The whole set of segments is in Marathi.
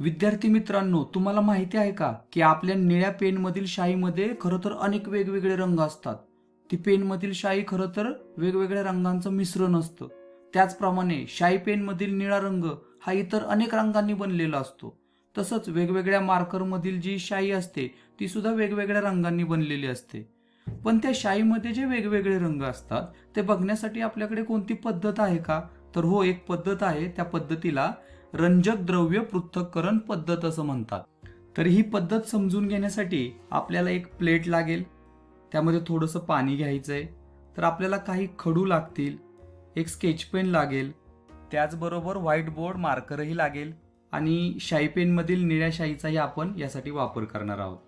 विद्यार्थी मित्रांनो तुम्हाला माहिती आहे का की आपल्या निळ्या पेनमधील शाईमध्ये खरं तर अनेक वेगवेगळे रंग असतात. ती पेनमधील शाई खरं तर वेगवेगळ्या रंगांचं मिश्रण असतं. त्याचप्रमाणे शाई पेनमधील निळा रंग हा इतर अनेक रंगांनी बनलेला असतो. तसंच वेगवेगळ्या मार्करमधील जी शाई असते ती सुद्धा वेगवेगळ्या रंगांनी बनलेली असते. पण त्या शाईमध्ये जे वेगवेगळे रंग असतात ते बघण्यासाठी आपल्याकडे कोणती पद्धत आहे का? तर हो एक पद्धत आहे. त्या पद्धतीला रंजक द्रव्य पृथक्करण पद्धत असं म्हणतात. तर ही पद्धत समजून घेण्यासाठी आपल्याला एक प्लेट लागेल. त्यामध्ये थोडंसं पाणी घ्यायचं आहे तर आपल्याला काही खडू लागतील. एक स्केच पेन लागेल. त्याचबरोबर व्हाईट बोर्ड मार्करही लागेल. आणि शाई पेनमधील निळ्या शाईचाही आपण यासाठी वापर करणार आहोत.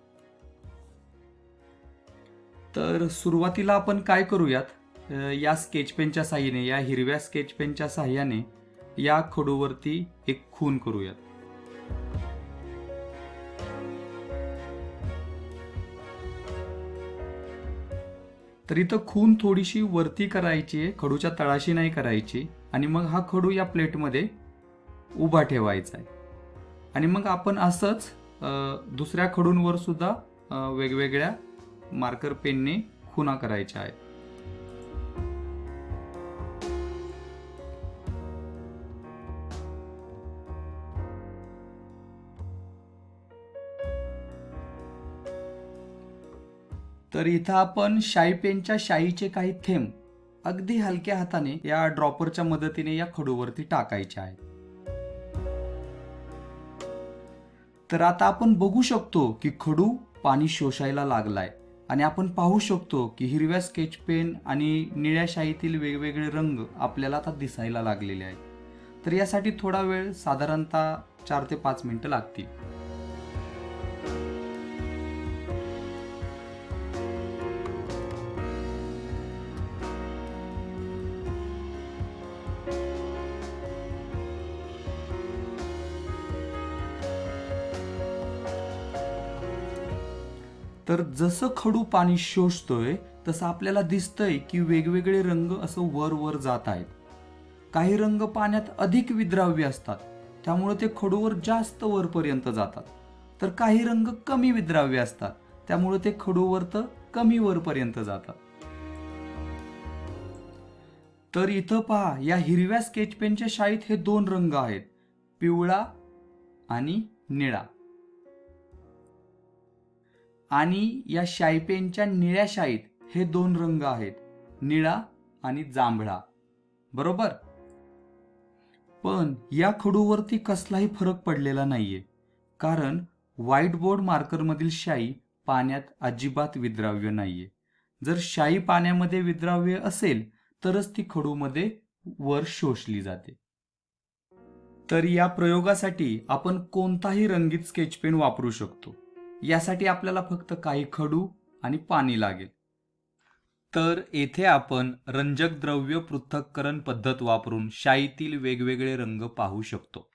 तर सुरुवातीला आपण काय करूयात? या स्केच पेनच्या साह्याने या हिरव्या स्केच पेनच्या साह्याने या खडूवरती एक खून करूयात. तर इथं खून थोडीशी वरती करायची आहे खडूच्या तळाशी नाही करायची. आणि मग हा खडू या प्लेटमध्ये उभा ठेवायचा आहे. आणि मग आपण असंच दुसऱ्या खडूंवर सुद्धा वेगवेगळ्या मार्कर पेनने खुना करायच्या आहेत. तर इथं आपण शाई पेनच्या शाईचे काही थेंब अगदी हलक्या हाताने या ड्रॉपरच्या मदतीने या खडूवरती टाकायचे आहेत. तर आता आपण बघू शकतो की खडू पाणी शोषायला लागलाय आणि आपण पाहू शकतो की हिरव्या स्केच पेन आणि निळ्या शाईतील वेगवेगळे रंग आपल्याला आता दिसायला लागलेले आहेत. तर यासाठी थोडा वेळ साधारणतः चार ते पाच मिनटं लागतील. तर जसं खडू पाणी शोषतोय तसं आपल्याला दिसतंय की वेगवेगळे रंग असं वर वर जात आहेत. काही रंग पाण्यात अधिक विद्राव्य असतात त्यामुळे ते खडूवर जास्त वरपर्यंत जातात. तर काही रंग कमी विद्राव्य असतात त्यामुळे ते खडूवर तर कमी वरपर्यंत जातात. तर इथं पहा या हिरव्या स्केच पेनच्या शाईत हे दोन रंग आहेत पिवळा आणि निळा. आणि या शाईपेनच्या निळ्या शाईत हे दोन रंग आहेत निळा आणि जांभळा. बरोबर? पण या खडूवरती कसलाही फरक पडलेला नाहीये कारण व्हाईट बोर्ड मार्करमधील शाई पाण्यात अजिबात विद्राव्य नाहीये. जर शाई पाण्यामध्ये विद्राव्य असेल तरच ती खडूमध्ये वर शोषली जाते. तर या प्रयोगासाठी आपण कोणताही रंगीत स्केच पेन वापरू शकतो. यासाठी आपल्याला फक्त काही खडू आणि पाणी लागेल. तर येथे आपण रंजक द्रव्य पृथक्करण पद्धत वापरून शाईतील वेगवेगळे रंग पाहू शकतो.